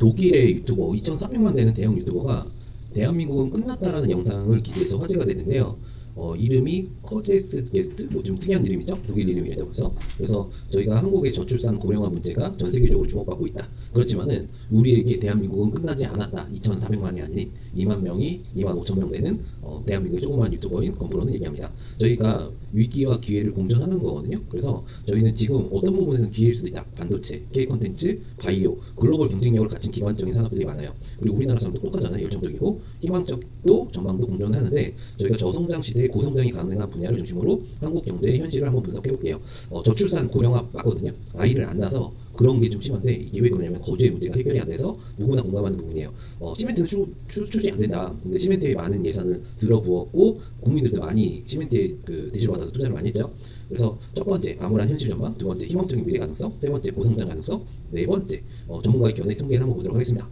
독일의 유튜버 2,400만 되는 대형 유튜버가 대한민국은 끝났다라는 영상을 기재해서 화제가 됐는데요. 어, 이름이 커제스 게스트? 뭐 좀 특이한 이름이죠? 독일 이름이라고 해서. 그래서 저희가 한국의 저출산 고령화 문제가 전 세계적으로 주목받고 있다. 그렇지만은 우리에게 대한민국은 끝나지 않았다. 2,400만이 아닌 2만 명이 2만 5천 명 되는 어, 대한민국의 조그마한 유튜버인 건프로는 얘기합니다. 저희가 위기와 기회를 공존하는 거거든요. 그래서 저희는 지금 어떤 부분에서는 기회일 수도 있다. 반도체, K 컨텐츠, 바이오 글로벌 경쟁력을 갖춘 기반적인 산업들이 많아요. 그리고 우리나라 사람도 똑같잖아요. 열정적이고 희망적도 전망도 공존하는데 저희가 저성장 시대에 고성장이 가능한 분야를 중심으로 한국 경제의 현실을 한번 분석해 볼게요. 어, 저출산 고령화 맞거든요. 아이를 안 낳아서 그런 게 좀 심한데 이게 왜 그러냐면 거주의 문제가 해결이 안 돼서 누구나 공감하는 부분이에요. 어, 시멘트는 추, 추, 추진이 안 된다. 근데 시멘트에 많은 예산을 들어부었고 국민들도 많이 시멘트에 그 대주로 받아서 투자를 많이 했죠. 그래서 첫 번째 암울한 현실 전망, 두 번째 희망적인 미래 가능성, 세 번째 고성장 가능성, 네 번째 어, 전문가의 견해 통계를 한번 보도록 하겠습니다.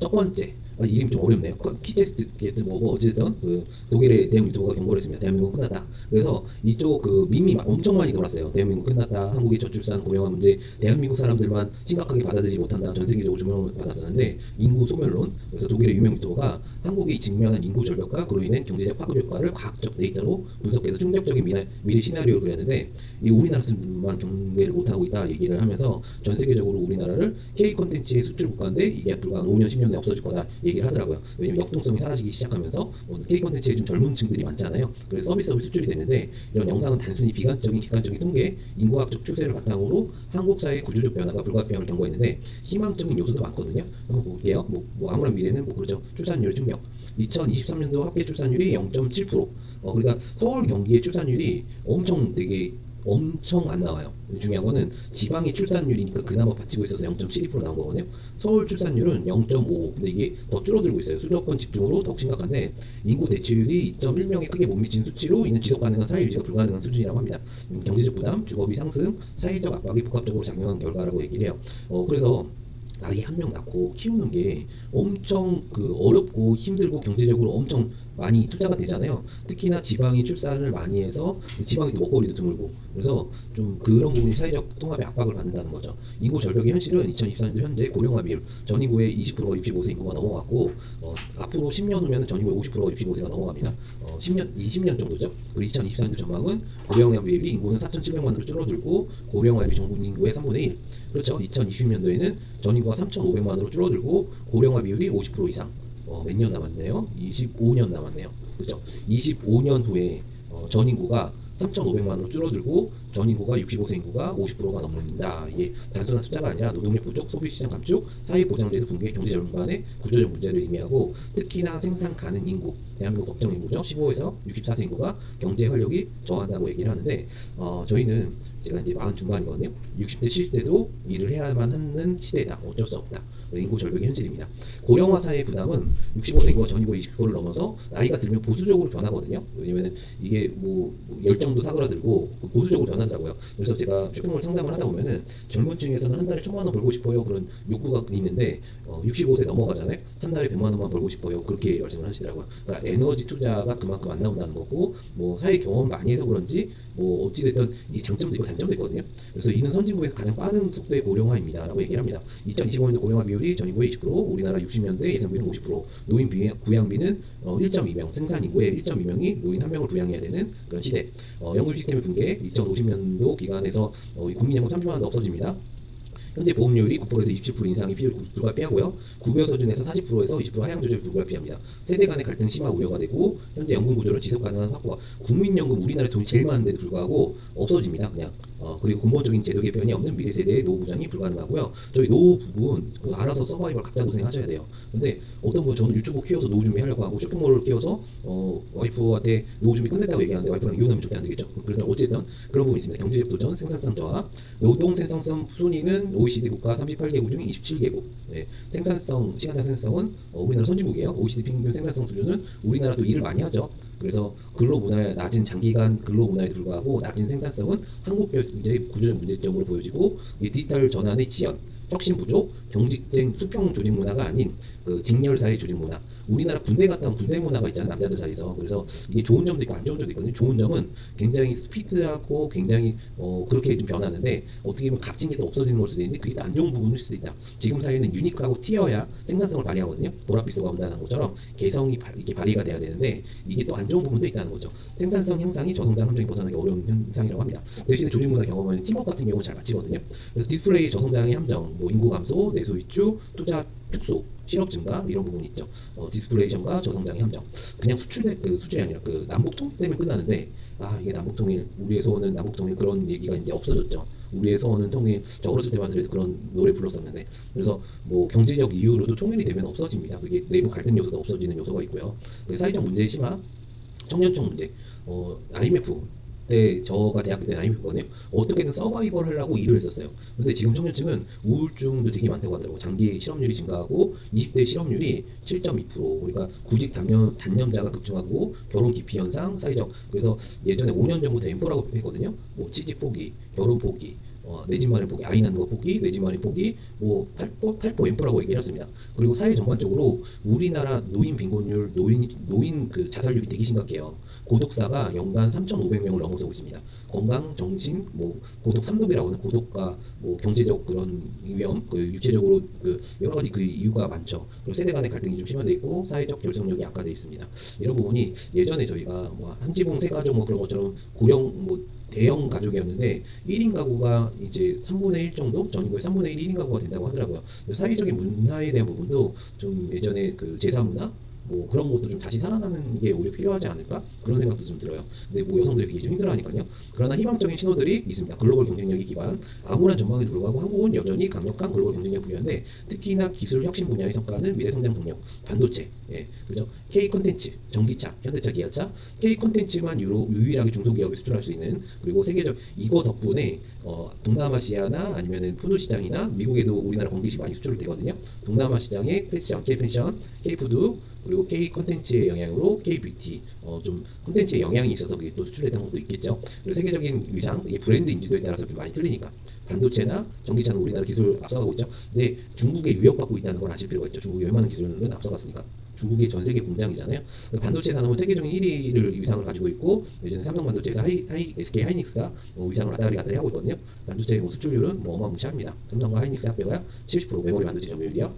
첫 번째 아, 이름이 좀 어렵네요. 키테스트 게스트 뭐고 어쨌든 그 독일의 유튜버가 경고를 했습니다. 대한민국 은 끝났다. 그래서 이쪽 그 밈이 막 엄청 많이 돌았어요. 대한민국 끝났다. 한국의 저출산 고령화 문제 대한민국 사람들만 심각하게 받아들이지 못한다. 전 세계적으로 주목을 받았었는데 인구 소멸론 그래서 독일의 유명 유튜버가 한국이 직면한 인구 절벽과 그로 인한 경제적 파급 효과를 과학적 데이터로 분석해서 충격적인 미래, 미래 시나리오를 그렸는데 이 우리나라 사람만 경계를 못하고 있다 얘기를 하면서 전 세계적으로 우리나라를 K 콘텐츠의 수출 국가인데 이게 불과 한 5년 10년 내에 없어질 거다. 얘기를 하더라고요. 왜냐면 역동성이 사라지기 시작하면서 뭐 K 콘텐츠에 좀 젊은 층들이 많잖아요. 그래서 서비스업이 수출이 됐는데 이런 영상은 단순히 비관적인 객관적인 통계, 인구학적 추세를 바탕으로 한국 사회의 구조적 변화가 불가피함을 경고했는데 희망적인 요소도 많거든요. 한번 볼게요. 뭐, 뭐 아무런 미래는 뭐 그렇죠. 출산율 충격. 2023년도 합계 출산율이 0.7%. 어, 그러니까 서울 경기의 출산율이 엄청 되게 엄청 안 나와요. 중요한 거는 지방의 출산율이니까 그나마 받치고 있어서 0.72% 나온 거거든요. 서울 출산율은 0.5. 근데 이게 더 줄어들고 있어요. 수도권 집중으로 더욱 심각한데 인구 대체율이 2.1명에 크게 못 미치는 수치로 있는 지속 가능한 사회 유지가 불가능한 수준이라고 합니다. 음, 경제적 부담, 주거비 상승, 사회적 압박이 복합적으로 작용한 결과라고 얘기를 해요. 어, 그래서 아이 한 명 낳고 키우는 게 엄청 그 어렵고 힘들고 경제적으로 엄청 많이 투자가 되잖아요. 특히나 지방이 출산을 많이 해서 지방이 또 먹거리도 드물고 그래서 좀 그런 부분이 사회적 통합에 압박을 받는다는 거죠. 인구 절벽의 현실은 2024년도 현재 고령화 비율 전 인구의 20%가 65세 인구가 넘어갔고 어, 앞으로 10년 후면 전 인구의 50%가 65세가 넘어갑니다. 어, 10년 20년 정도죠. 그리고 2024년도 전망은 고령화 비율이 인구는 4,700만으로 줄어들고 고령화율이 전국 인구의 3분의 1. 그렇죠. 2020년도에는 전 인구가 3,500만으로 줄어들고 고령화 비율이 50% 이상. 어, 몇 년 남았네요? 25년 남았네요. 그렇죠? 25년 후에 어, 전 인구가 3,500만으로 줄어들고 전 인구가 65세 인구가 50%가 넘는다. 이게 단순한 숫자가 아니라 노동력 부족, 소비 시장 감축, 사회 보장제도 붕괴, 경제 전반의 구조적 문제를 의미하고 특히나 생산 가능 인구, 대한민국 걱정 인구죠. 15에서 64세 인구가 경제 활력이 저한다고 얘기를 하는데 어, 저희는 제가 이제 마흔 중반이거든요. 60대, 70대도 일을 해야만 하는 시대다. 어쩔 수 없다. 인구 절벽의 현실입니다. 고령화 사회의 부담은 65세 인구가 전인구 20%를 넘어서 나이가 들면 보수적으로 변하거든요. 왜냐면 이게 뭐 열정도 사그라들고 보수적으로 변하더라고요. 그래서 제가 쇼핑몰 상담을 하다 보면은 젊은 층에서는 한 달에 천만 원 벌고 싶어요. 그런 욕구가 있는데 어, 65세 넘어가잖아요. 한 달에 100만 원만 벌고 싶어요. 그렇게 말씀을 하시더라고요. 그러니까 에너지 투자가 그만큼 안 나온다는 거고 뭐 사회 경험 많이 해서 그런지 뭐 어찌됐든 이 장점도 있고 단점도 있거든요. 그래서 이는 선진국에서 가장 빠른 속도의 고령화입니다라고 얘기를 합니다. 2025년도 고령화 비율이 전 인구의 20%, 우리나라 60년대 예상비는 50%, 노인 부양비는 어, 1.2명, 생산 인구의 1.2명이 노인 한 명을 부양해야 되는 그런 시대. 어, 연금 시스템의 붕괴, 2050년도 기간에서 어, 국민 연금 30만 원도 없어집니다. 현재 보험료율이 9%에서 27% 인상이 불가피하고요. 구별 서준에서 40%에서 20% 하향 조절이 불가피합니다. 세대 간의 갈등 심화 우려가 되고 현재 연금 구조를 지속 가능한 확보가 국민연금 우리나라에 돈이 제일 많은데도 불구하고 없어집니다. 그냥 어, 그리고 근본적인 제도 개편이 없는 미래 세대의 노후 보장이 불가능하고요. 저희 노후 부분 그 알아서 서바이벌 각자 고생하셔야 돼요. 근데 어떤 분 저는 유튜브 키워서 노후 준비하려고 하고 쇼핑몰을 키워서 어, 와이프한테 노후 준비 끝냈다고 얘기하는데 와이프랑 이혼하면 절대 안 되겠죠. 그래서 어쨌든 그런 부분이 있습니다. 경제적 도전, 생산성 저하, 노동 생산성 순위는 OECD 국가 38개국 중 27개국. 네. 생산성, 시간당 생산성은 어, 우리나라 선진국이에요. OECD 평균 생산성 수준은 우리나라도 일을 많이 하죠. 그래서 근로 문화의 낮은 장기간 근로 문화에 불구하고 낮은 생산성은 한국 경제의 구조적 문제점으로 보여지고 이 디지털 전환의 지연 혁신 부족, 경직된 수평 조직 문화가 아닌 그 직렬사의 조직 문화. 우리나라 군대 갔다 온 군대 문화가 있잖아요 남자들 사이에서. 그래서 이게 좋은 점도 있고 안 좋은 점도 있거든요. 좋은 점은 굉장히 스피드하고 굉장히 어 그렇게 좀 변하는데 어떻게 보면 갇힌 게또 없어지는 걸 수도 있는데 그게 또 안 좋은 부분일 수도 있다. 지금 사회는 유니크하고 튀어야 생산성을 발휘하거든요. 보라빛소가 온다는 것처럼 개성이 발- 이렇게 발휘가 돼야 되는데 이게 또 안 좋은 부분도 있다는 거죠. 생산성 향상이 저성장 함정이 벗어나기 어려운 현상이라고 합니다. 대신에 조직 문화 경험은 팀워크 같은 경우는 잘 맞히거든요. 그래서 디스플레이 저성장의 함정 뭐 인구 감소 내수 위축 투자 축소 실업 증가 이런 부분이 있죠. 어, 디스플레이션과 저성장의 함정. 그냥 수출대 그 수출이 아니라 그 남북 통일 때문에 끝나는데 아 이게 남북 통일 소원은 남북 통일 그런 얘기가 이제 없어졌죠. 소원은 통일 저 어렸을 때만 해도 그런 노래 불렀었는데. 그래서 뭐 경제적 이유로도 통일이 되면 없어집니다. 그게 내부 갈등 요소도 없어지는 요소가 있고요. 그 사회적 문제의 심화 청년층 문제 어 IMF 때 저가 대학교 때 IMF거든요. 어떻게든 서바이벌 하려고 일을 했었어요. 근데 지금 청년층은 우울증도 되게 많다고 하더라고 장기 실업률이 증가하고 20대 실업률이 7.2% 그러니까 구직 단년, 단념자가 급증하고 결혼 기피 현상 사회적. 그래서 예전에 5년 전부터 엠포라고 했거든요. 뭐 취직 포기 결혼 포기 어, 내 집만의 포기, 아이 낳는 거 포기, 내 집만의 포기, 뭐 팔포, 팔포 엠포라고 얘기를 했습니다. 그리고 사회 전반적으로 우리나라 노인 빈곤율, 노인 노인 그 자살률이 되게 심각해요. 고독사가 연간 3,500명을 넘어서고 있습니다. 건강, 정신, 뭐 고독 삼독이라고 하는 고독과 뭐 경제적 그런 위험, 그 유체적으로 그 여러 가지 그 이유가 많죠. 그리고 세대 간의 갈등이 좀 심화돼 있고 사회적 결속력이 약화돼 있습니다. 이런 부분이 예전에 저희가 뭐 한 지붕 세 가족 뭐 그런 것처럼 고령 뭐 대형 가족이었는데 1인 가구가 이제 3분의 1 정도 전국의 3분의 1 1인 가구가 된다고 하더라고요. 사회적인 문화에 대한 부분도 좀 예전에 그 제사 문화 뭐 그런 것도 좀 다시 살아나는 게 오히려 필요하지 않을까 그런 생각도 좀 들어요. 근데 뭐 여성들이 그게 좀 힘들어하니까요. 그러나 희망적인 신호들이 있습니다. 글로벌 경쟁력이 기반 암울한 전망에도 불구하고 한국은 여전히 강력한 글로벌 경쟁력 부여인데 특히나 기술 혁신 분야의 성과는 미래 성장 동력, 반도체, 예, 그죠? K 컨텐츠, 전기차, 현대차, 기아차, K 컨텐츠만 유로, 유일하게 중소기업에 수출할 수 있는 그리고 세계적 이거 덕분에 어, 동남아시아나 아니면은 푸드 시장이나 미국에도 우리나라 공기시 많이 수출을 되거든요. 동남아 시장의 패션, K 펜션, K 푸드 그리고 K 컨텐츠의 영향으로 K 뷰티 어, 좀 컨텐츠의 영향이 있어서 그게 또 수출했던 것도 있겠죠. 그리고 세계적인 위상, 이게 브랜드 인지도에 따라서 좀 많이 틀리니까 반도체나 전기차는 우리나라 기술 앞서가고 있죠. 근데 중국에 위협받고 있다는 걸 아실 필요가 있죠. 중국이 웬만한 기술은 앞서갔으니까. 중국이 전 세계 공장이잖아요. 반도체 산업은 세계적인 1위를 위상을 가지고 있고 예전에 삼성 반도체에서 하이, 하이, SK 하이닉스가 뭐 위상을 왔다리 갔다리 하고 있거든요. 반도체 뭐 수출률은 뭐 어마무시합니다. 삼성과 하이닉스 합배가 70% 메모리 반도체 점유율이요.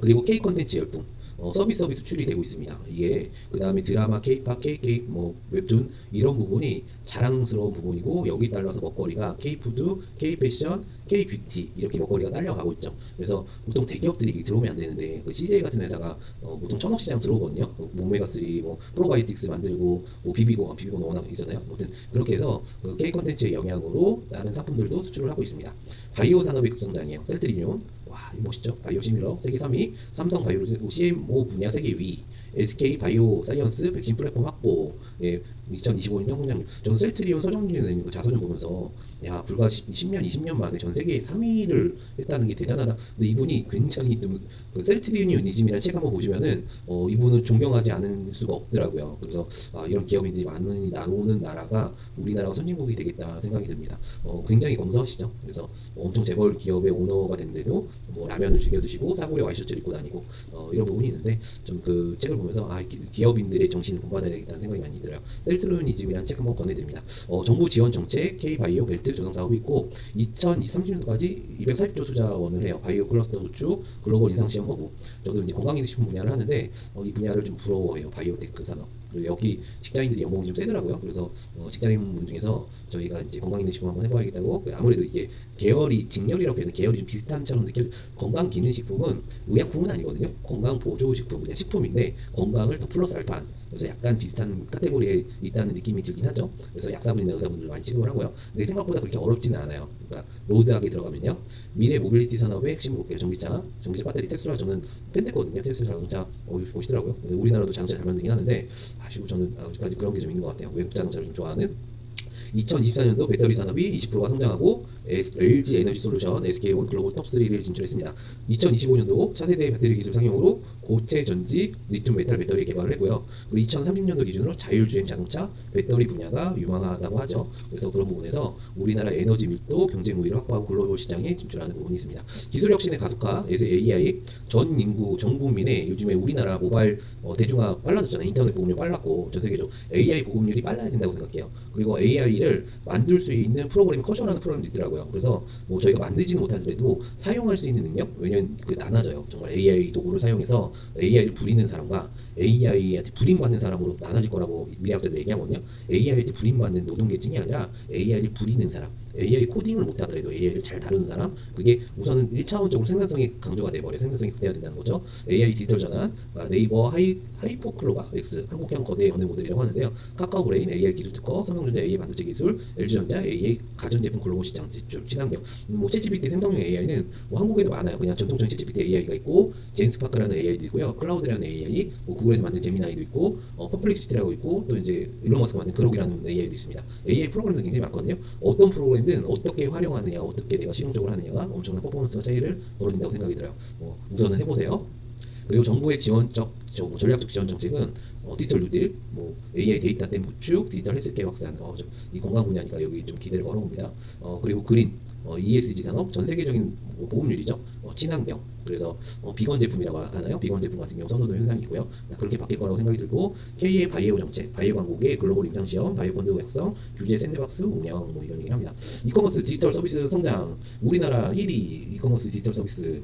그리고 K 컨텐츠 열풍. 어, 서비스 서비스 수출이 되고 있습니다. 이게 그 다음에 드라마, K-팝, K-K, 뭐 웹툰 이런 부분이 자랑스러운 부분이고 여기 따라서 먹거리가 K-푸드, K-패션, K-뷰티 이렇게 먹거리가 딸려가고 있죠. 그래서 보통 대기업들이 들어오면 안 되는데 그 CJ 같은 회사가 어, 보통 천억 시장 들어오거든요. 모메가 3, 뭐 프로바이오틱스 만들고 뭐 비비고, 아, 비비고 워낙 있잖아요. 아무튼 그렇게 해서 그 K 컨텐츠의 영향으로 다른 상품들도 수출을 하고 있습니다. 바이오 산업의 급성장이에요. 셀트리온 와, 멋있죠? 바이오 시밀러 세계 3위, 삼성 바이오 CMO 분야 세계 위, SK 바이오 사이언스 백신 플랫폼 확보, 예, 2025년 성장률. 저는 셀트리온 서정진의 그 자서전 보면서 야 불과 10, 10 년, 20년 만에 전 세계 3위를 했다는 게 대단하다. 근데 이분이 굉장히 좀, 그 셀트리온이즘이라는 책 한번 보시면은 어, 이분을 존경하지 않을 수가 없더라고요. 그래서 아, 이런 기업인들이 많이 나오는 나라가 우리나라가 선진국이 되겠다 생각이 듭니다. 어, 굉장히 검소하시죠. 그래서 엄청 재벌 기업의 오너가 됐는데도 뭐 라면을 즐겨 드시고 사고에 와이셔츠를 입고 다니고 어, 이런 부분이 있는데 좀 그 책을 보면서 아 기- 기업인들의 정신을 본받아야 되겠다는 생각이 많이 들어요. 셀트로니즘이라는 책 한번 권해드립니다. 어, 정부 지원 정책 K 바이오 벨트 조성 사업이 있고 2030년도까지 240조 투자원을 해요. 바이오 클러스터 구축, 글로벌 인상 시험 거부. 저도 이제 건강기능식품 분야를 하는데 어, 이 분야를 좀 부러워해요. 바이오테크 산업. 여기 직장인들이 연봉이 좀 세더라고요. 그래서 어, 직장인 분 중에서 저희가 이제 건강기능식품 한번 해봐야겠다고 그 아무래도 이게 계열이 직렬이라고 해야 되나 계열이 좀 비슷한처럼 느껴 건강기능식품은 의약품은 아니거든요. 건강보조식품 그냥 식품인데 건강을 더 플러스 알파한 그래서 약간 비슷한 카테고리에 있다는 느낌이 들긴 하죠. 그래서 약사분이나 의사분들 많이 치료를 하고요. 근데 생각보다 그렇게 어렵지는 않아요. 그러니까 로드하게 들어가면요. 미래 모빌리티 산업의 핵심 목표 전기차, 전기차 배터리 테슬라 저는 팬됐거든요. 테슬라 자동차 어, 멋있더라고요. 근데 우리나라도 자동차 잘 만들긴 하는데 아시고 저는 아직까지 그런 게 좀 있는 것 같아요. 외국 자동차를 좀 좋아하는 2024년도 배터리 산업이 20%가 성장하고 LG 에너지 솔루션, SK온 글로벌 톱3를 진출했습니다. 2025년도 차세대 배터리 기술 상용으로 고체 전지 리튬 메탈 배터리 개발을 했고요. 그리고 2030년도 기준으로 자율주행 자동차 배터리 분야가 유망하다고 하죠. 그래서 그런 부분에서 우리나라 에너지 밀도 경쟁 우위를 확보하고 글로벌 시장에 진출하는 부분이 있습니다. 기술 혁신의 가속화 에서 AI 전 인구 전 국민의 요즘에 우리나라 모바일 어, 대중화 빨라졌잖아요. 인터넷 보급률 빨랐고 전 세계적으로 AI 보급률이 빨라야 된다고 생각해요. 그리고 AI를 만들 수 있는 프로그램이 커셔라는 프로그램도 있더라고요. 그래서 뭐 저희가 만들지는 못하더라도 사용할 수 있는 능력 왜냐면 그 나눠져요. 정말 AI 도구를 사용해서 AI를 부리는 사람과 AI한테 불임받는 사람으로 나눠질 거라고 미래학자들 얘기하거든요. AI한테 불임받는 노동계층이 아니라 AI를 부리는 사람. AI 코딩을 못하더라도 AI를 잘 다루는 사람 그게 우선은 1차원적으로 생산성이 강조가 돼버려 생산성이 급해야 된다는 거죠. AI 디지털 전환 아, 네이버 하이, 하이포클로바 X 한국형 거대 연애 모델이라고 하는데요. 카카오 브레인 AI 기술 특허 삼성전자 AI 반도체 기술 LG전자 AI 가전제품 글로벌 시장 진출 친환경 음, 뭐 챗GPT 생성형 AI는 뭐 한국에도 많아요. 그냥 전통적인 챗GPT AI가 있고 제임스파크라는 AI도 있고요. 클라우드라는 AI 뭐 구글에서 만든 제미나이도 있고 어, 퍼플렉시티라고 있고 또 이제 일론 머스크가 만든 그록이라는 AI도 있습니다. AI 프로그램도 굉장히 많거든요. 어떤 프로그램 브랜드는 어떻게 활용하느냐, 어떻게 내가 실용적으로 하느냐가 엄청난 퍼포먼스와 차이를 벌어진다고 생각이 들어요. 뭐 우선은 해보세요. 그리고 정부의 지원적 정- 전략적 지원 정책은 어, 디지털 뉴딜, 뭐 AI 데이터 댐 구축, 디지털 헬스케어 확산, 어, 좀, 이 건강 분야니까 여기 좀 기대를 걸어봅니다. 어, 그리고 그린, 어, ESG 산업, 전 세계적인 뭐 보급률이죠. 어, 친환경, 그래서 어, 비건 제품이라고 하나요? 비건 제품 같은 경우 선호도 현상이 있고요. 그렇게 바뀔 거라고 생각이 들고 K의 바이오 정책, 바이오 광국의 글로벌 임상 시험, 바이오 펀드 약성, 규제 샌드박스 운영 뭐 이런 얘기를 합니다. 이커머스 디지털 서비스 성장, 우리나라 1위 이커머스 디지털 서비스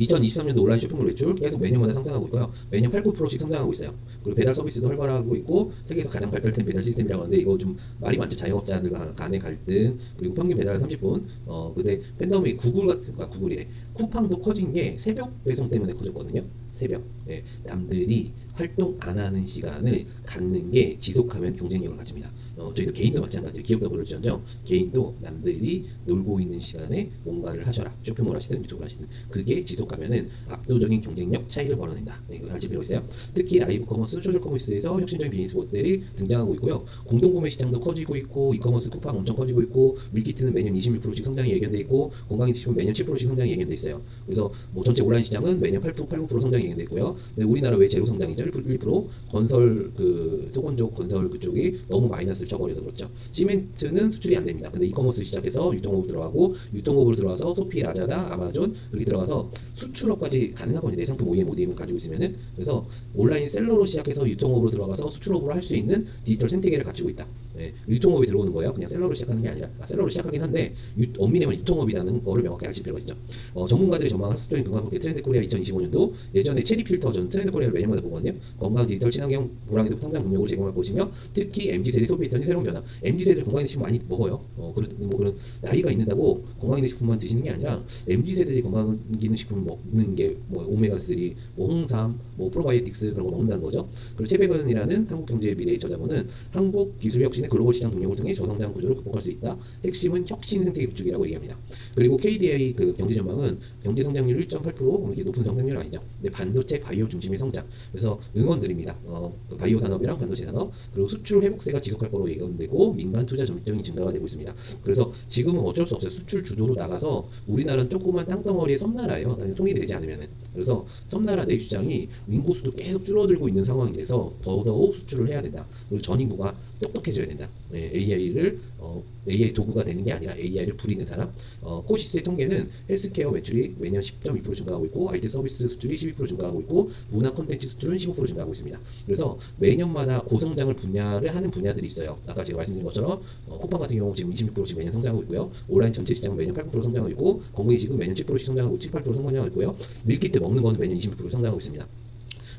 2023년도 온라인 쇼핑몰 매출 계속 매년마다 상승하고 있고요. 매년 8, 9%씩 성장하고 있어요. 그리고 배달 서비스도 활발하고 있고 세계에서 가장 발달된 배달 시스템이라고 하는데 이거 좀 말이 많죠. 자영업자들 간의 갈등 그리고 평균 배달 30분. 어 근데 팬덤이 구글 같은 거 구글이래. 쿠팡도 커진 게 새벽 배송 때문에 커졌거든요. 새벽. 예, 남들이 활동 안 하는 시간을 갖는 게 지속하면 경쟁력을 가집니다. 어, 저희도 개인도 마찬가지예요. 기업도 그럴지언정 개인도 남들이 놀고 있는 시간에 뭔가를 하셔라. 쇼핑몰 하시든 유튜브 하시든 그게 지속하면은 압도적인 경쟁력 차이를 벌어낸다. 네, 이거 알지 필요 있어요. 특히 라이브 커머스, 소셜 커머스에서 혁신적인 비즈니스 모델이 등장하고 있고요. 공동 구매 시장도 커지고 있고 이커머스 쿠팡 엄청 커지고 있고 밀키트는 매년 26%씩 성장이 예견돼 있고 건강인식품 매년 7%씩 성장이 예견돼 있어요. 그래서 뭐 전체 온라인 시장은 매년 8%, 8, 9% 성장이. 근데 우리나라 왜 제로 성장이죠? 1%, 1% 건설 그 토건족 건설 그쪽이 너무 마이너스를 쳐버려서 그렇죠. 시멘트는 수출이 안 됩니다. 근데 이커머스 시작해서 유통업 들어가고 유통업으로 들어가서 소피, 라자다, 아마존 여기 들어가서 수출업까지 가능하거든요. 내 상품 OEM, ODM을 가지고 있으면은 그래서 온라인 셀러로 시작해서 유통업으로 들어가서 수출업으로 할 수 있는 디지털 생태계를 가지고 있다. 네, 유통업이 들어오는 거예요. 그냥 셀러로 시작하는 게 아니라 아, 셀러로 시작하긴 한데 유, 엄밀히는 유통업이라는 거를 명확히 아실 필요가 있죠. 어, 전문가들이 전망한 수적인 건강보게 트렌드 코리아 2025년도 예전 에 체리 필터 전 트렌드 코리아를 매년마다 보거든요. 건강 디지털 친환경 불황에도 성장 동력을 제공할 것이며 특히 MZ 세대 소비 패턴이 새로운 변화. MZ 세대 건강 식품 많이 먹어요. 어, 그렇 뭐 그런 나이가 있는다고 건강 있는 식품만 드시는 게 아니라 MZ 세대들이 건강 있는 식품 먹는 게 뭐 오메가 3, 뭐 홍삼, 뭐 프로바이오틱스 그런 거 먹는다는 거죠. 그리고 최백은이라는 한국경제의 미래 저자분은 한국 기술 혁신의 글로벌 시장 동력을 통해 저성장 구조를 극복할 수 있다. 핵심은 혁신 생태계 구축이라고 얘기합니다. 그리고 KDI 그 경제 전망은 경제 성장률 1.8% 이게 높은 성장률 아니죠. 근데 반도체 바이오 중심의 성장. 그래서 응원드립니다. 어, 그 바이오 산업이랑 반도체 산업 그리고 수출 회복세가 지속할 거로 예견되고 민간 투자 점정이 증가가 되고 있습니다. 그래서 지금은 어쩔 수 없어요. 수출 주도로 나가서 우리나라는 조그만 땅덩어리의 섬나라예요. 통일이 되지 않으면은. 그래서 섬나라 내수장이 인구수도 계속 줄어들고 있는 상황이라서 더더욱 수출을 해야 된다. 그리고 전 인구가 똑똑해져야 된다. 네, AI를 어, AI 도구가 되는 게 아니라 AI를 부리는 사람. 어, 코시스의 통계는 헬스케어 매출이 매년 10.2% 증가하고 있고 IT 서비스 수출이 12% 증가하고 있고 문화 콘텐츠 수출은 15% 증가하고 있습니다. 그래서 매년마다 고성장을 분야를 하는 분야들이 있어요. 아까 제가 말씀드린 것처럼 어, 쿠팡 같은 경우 지금 26%씩 매년 성장하고 있고요. 온라인 전체 시장은 매년 8% 성장하고 있고 건강이식은 매년 7%씩 성장하고 7, 8% 성장하고 있고요. 밀키트 먹는 거는 매년 26% 성장하고 있습니다.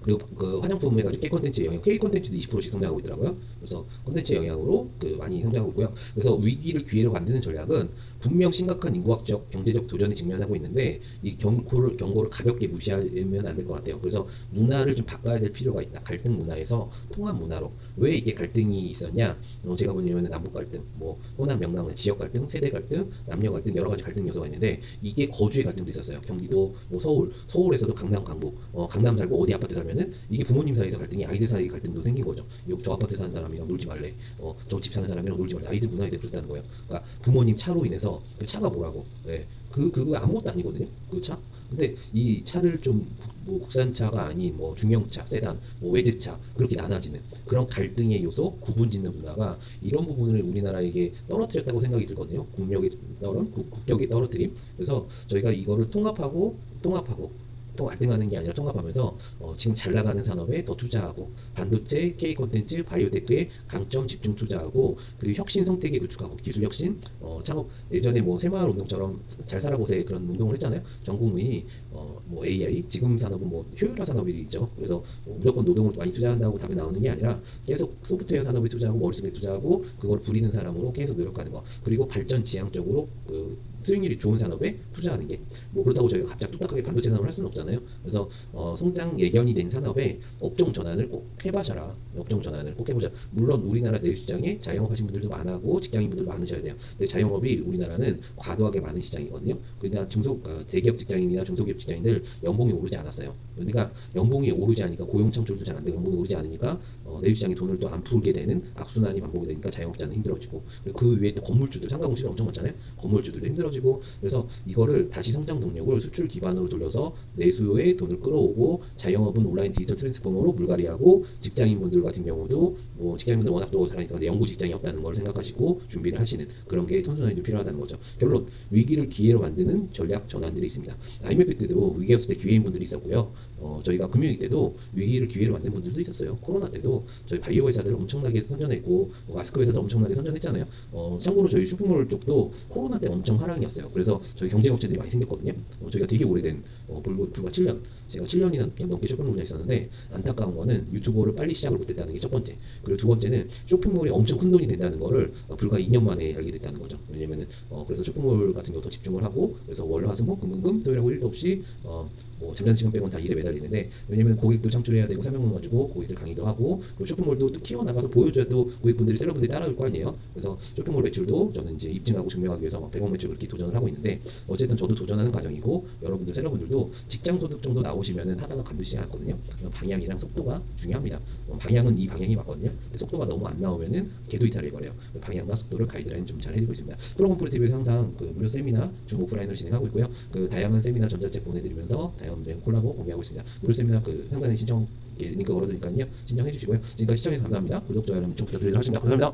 그리고 그 화장품 해가지고 K 콘텐츠 영향, K 콘텐츠도 20%씩 성장하고 있더라고요. 그래서 콘텐츠 영향으로 그 많이 성장하고 있고요. 그래서 위기를 기회로 만드는 전략은 분명 심각한 인구학적, 경제적 도전에 직면하고 있는데 이 경고를 경고를 가볍게 무시하면 안 될 것 같아요. 그래서 문화를 좀 바꿔야 될 필요가 있다. 갈등 문화에서 통합 문화로 왜 이게 갈등이 있었냐? 어, 제가 보면 남북 갈등, 뭐 호남 명랑 지역 갈등, 세대 갈등, 남녀 갈등 여러 가지 갈등 요소가 있는데 이게 거주의 갈등도 있었어요. 경기도, 뭐 서울, 서울에서도 강남, 강북, 어, 강남 살고 어디 아파트 살면 뭐냐면은 이게 부모님 사이에서 갈등이 아이들 사이 갈등도 생긴 거죠. 저 아파트 사는 사람이랑 놀지 말래. 어, 저 집 사는 사람이랑 놀지 말래. 아이들 문화에 대해 그렇다는 거예요. 그러니까 부모님 차로 인해서 그 차가 뭐라고? 예. 그 그거 아무것도 아니거든요. 그 차. 근데 이 차를 좀 뭐 국산차가 아닌 뭐 중형차, 세단, 뭐 외제차 그렇게 나눠지는 그런 갈등의 요소, 구분짓는 문화가 이런 부분을 우리나라에게 떨어뜨렸다고 생각이 들거든요. 국력의 떨어, 국- 국격의 떨어뜨림. 그래서 저희가 이거를 통합하고 통합하고 또 갈등하는 게 아니라 통합하면서 어, 지금 잘 나가는 산업에 더 투자하고 반도체, K 콘텐츠, 바이오테크에 강점 집중 투자하고 그리고 혁신 성택에 구축하고 기술 혁신, 어, 창업 예전에 뭐 새마을 운동처럼 잘 살아보세 그런 운동을 했잖아요. 전 국민이 어, 뭐 AI 지금 산업은 뭐 효율화 산업이 있죠. 그래서 뭐 무조건 노동을 많이 투자한다고 답이 나오는 게 아니라 계속 소프트웨어 산업에 투자하고 머릿속에 투자하고 그걸 부리는 사람으로 계속 노력하는 거 그리고 발전 지향적으로 그 수익률이 좋은 산업에 투자하는 게 뭐 그렇다고 저희가 갑자기 뚝딱하게 반도체 산업을 할 수는 없잖아요. 그래서 어, 성장 예견이 된 산업에 업종 전환을 꼭 해봐셔라. 업종 전환을 꼭 해보자. 물론 우리나라 내수 시장에 자영업 하신 분들도 많고 직장인분들 많으셔야 돼요. 근데 자영업이 우리나라는 과도하게 많은 시장이거든요. 그러니까 중소 어, 대기업 직장인이나 중소기업 직장인들 연봉이 오르지 않았어요. 그러니까 연봉이 오르지 않으니까 고용 창출도 잘 안 되고 연봉이 오르지 않으니까 어, 내수시장에 돈을 또 안 풀게 되는 악순환이 반복이 되니까 자영업자는 힘들어지고 그리고 그 위에 또 건물주들 상가공시들 엄청 많잖아요. 건물주들도 힘들어지고 그래서 이거를 다시 성장 동력을 수출 기반으로 돌려서 내수에 돈을 끌어오고 자영업은 온라인 디지털 트랜스포머로 물갈이하고 직장인분들 같은 경우도 뭐 직장인분들 워낙 또 잘하니까 연구 직장이 없다는 걸 생각하시고 준비를 하시는 그런 게 선순환이 좀 필요하다는 거죠. 결론 위기를 기회로 만드는 전략 전환들이 있습니다. IMF 때도 위기였을 때 기회인 분들이 있었고요. 어, 저희가 금융위 때도 위기를 기회로 만든 분들도 있었어요. 코로나 때도 저희 바이오 회사들 엄청나게 선전했고 뭐 마스크 회사도 엄청나게 선전했잖아요. 어, 참고로 저희 쇼핑몰 쪽도 코로나 때 엄청 하락이었어요. 그래서 저희 경쟁업체들이 많이 생겼거든요. 어, 저희가 되게 오래된 어, 불과, 불과 7년 제가 7년이나 넘게 쇼핑몰에 있었는데 안타까운 거는 유튜버를 빨리 시작을 못했다는 게 첫 번째. 그리고 두 번째는 쇼핑몰이 엄청 큰 돈이 된다는 거를 어, 불과 2년 만에 알게 됐다는 거죠. 왜냐면은 어, 그래서 쇼핑몰 같은 거더 집중을 하고 그래서 월, 화, 수, 목, 금, 금, 금 토요일하고 일도 없이 어, 뭐 시간 빼고는 다 일에 매달리는데 왜냐면 고객도 창출해야 되고 설명문 가지고 고객들 강의도 하고 그리고 쇼핑몰도 또 키워 나가서 보여줘야 또 고객분들이 셀러분들이 따라올 거 아니에요. 그래서 쇼핑몰 매출도 저는 이제 입증하고 증명하기 위해서 막 100억 매출 그렇게 도전을 하고 있는데 어쨌든 저도 도전하는 과정이고 여러분들 셀러분들도 직장 소득 정도 나오시면은 하다가 관두시지 않거든요. 방향이랑 속도가 중요합니다. 어, 방향은 이 방향이 맞거든요. 근데 속도가 너무 안 나오면은 궤도 이탈해 버려요. 방향과 속도를 가이드라인 좀 잘 해드리고 있습니다. 프로건프로 TV에서 항상 그 무료 세미나 줌 오프라인으로 진행하고 있고요. 그 다양한 세미나 전자책 보내드리면서 다양한 콜라보 공개하고 있습니다. 무료 세미나 그 상단에 신청 링크 걸어드니까요. 신청해 주시고요. 지금까지 시청해주셔서 감사합니다. 구독, 좋아요, 알람 좀 부탁드리도록 하겠습니다. 감사합니다.